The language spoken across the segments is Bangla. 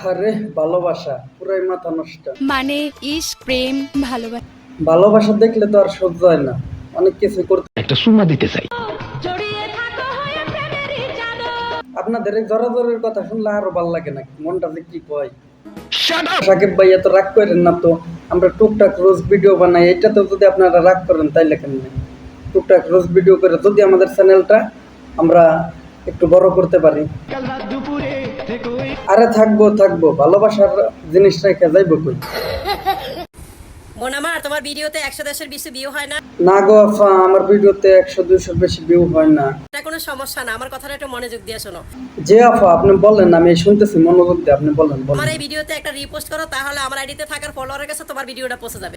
আহারে ভালোবাসা পুরাই মাথা নষ্ট। মানে ইস্ক প্রেম ভালোবাসা। ভালোবাসা দেখলে তো আর সহ্য হয় না। অনেক কিছু করতে একটা সুমা দিতে চাই। আপনাদের এই জরাজরের কথা শুনলে আরও ভালো লাগে না মনটা যে কি কয়? সাকিব ভাই এত রাগ করেন না তো। আমরা টুকটাক রোজ ভিডিও বানাই এটাতেও যদি আপনারা রাগ করেন তাইলে কেমনে? টুকটাক রোজ ভিডিও করে যদি আমাদের চ্যানেলটা আমরা একটু বড় করতে পারি। আরে থাকব থাকব। ভালোবাসার জিনিস রেখে যাইবো কই? বোন আমার তোমার ভিডিওতে একশো দেশের বেশি ভিউ হয় না? না গো আফা আমার ভিডিওতে একশো দুইশোর বেশি ভিউ হয় না। এটা কোনো সমস্যা না আমার কথাটা একটু মনোযোগ দিয়ে শোনো। যে আফা আপনি বলেন আমি শুনতেছি মনোযোগ দিয়ে আপনি বলেন আমার এই ভিডিওতে একটা রিপোস্ট করো তাহলে আমার আইডিতে থাকার ফলোয়ারের কাছে তোমার ভিডিওটা পৌঁছে যাবে।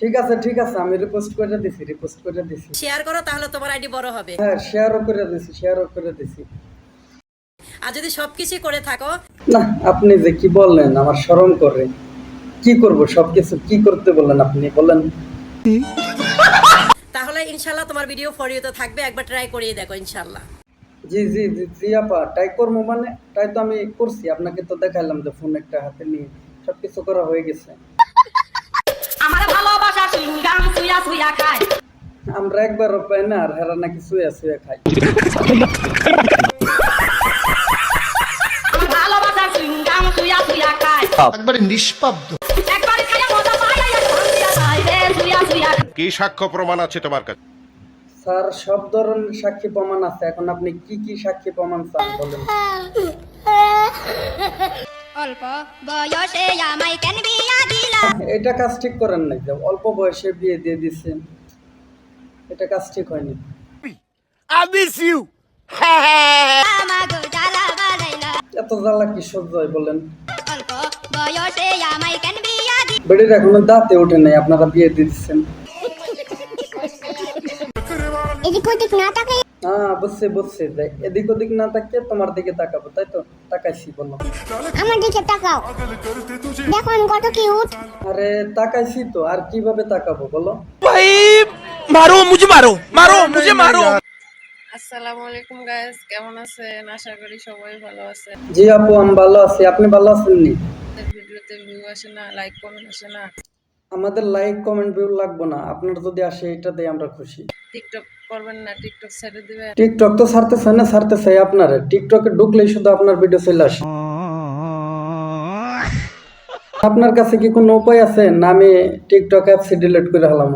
ঠিক আছে ঠিক আছে আমি রিপোস্ট করে দিছি রিপোস্ট করে দিছি। শেয়ার করো তাহলে তোমার আইডি বড় হবে। হ্যাঁ শেয়ারও করে দিছি শেয়ারও করে দিছি। আর যদি সবকিছু করে থাকো না আপনি যে কি বললেন আমার শরম করে। কি করব সবকিছু কি করতে বললেন আপনি? বলেন তাহলে ইনশাল্লাহ তোমার ভিডিও ফর ইউতে থাকবে একবার ট্রাই করিয়ে দেখো ইনশাল্লাহ। জি জি জি জি আপা ট্রাই করব মানে ট্রাই তো আমি করছি আপনাকে তো দেখাইলাম যে ফোন একটা হাতে নিয়ে সবকিছু করা হয়ে গেছে। আমার ভালোবাসা সিঙ্গাম সুয়া সুয়া খায়। আমরা একবারও পাই না আর হেরা নাকি শুয়ে শুয়ে খাই একবারে নিষ্পাব্দ। কি সাক্ষ্য প্রমাণ আছে তোমার কাছে? স্যার সব ধরনের সাক্ষী প্রমাণ আছে। এখন আপনি কি কি সাক্ষী প্রমাণ চান বলেন। অল্প বয়সে আমায় কেন বিয়া দিলা? এটা কাজ ঠিক করেন নাই যে অল্প বয়সে বিয়ে দিয়ে দিচ্ছেন এটা কাজ ঠিক হয়নি। আমাগো জ্বালা বাড়াইলা। এত জ্বালা কি সহ্য হয় বলেন? বয়সে আমায় কেন বিয়া দি বেড়ির এখনও দাঁতে ওঠে নাই আপনারা বিয়ে দিয়ে দিচ্ছেন। এদিক ওদিক না তাকাই। হ্যাঁ বুঝছি যে এদিক ওদিক না তাকিয়ে তোমার দিকে তাকাবো তাই তো? তাকাইছি বললাম আমার দিকে তাকাও। দেখো আমি কত কিউট আরে তাকাইছি তো আর কীভাবে তাকাবো বলো? মারো মুঝে মারো মারো মুঝে মারো। আসসালামু আলাইকুম গাইস কেমন আছেন? আশা করি সবাই ভালো আছেন। জি আপু আমি ভালো আছি। আপনি ভালো আছেন নি ভিডিওতে ভিউ আসে না লাইক কমেন্ট আসে না। আমাদের লাইক কমেন্ট ভিউ লাগবে না। আপনার যদি আসে এটাতে আমরা খুশি। টিকটক করবেন না টিকটক ছেড়ে দিবেন। টিকটক তো ছাড়তে চাই না ছাড়তে চাই আপনারে টিকটকে ঢুকলেই শুধু আপনার ভিডিও চলে আসে। আপনার কাছে কি কোনো উপায় আছে? না আমি টিকটক অ্যাপসি ডিলিট করে হলাম।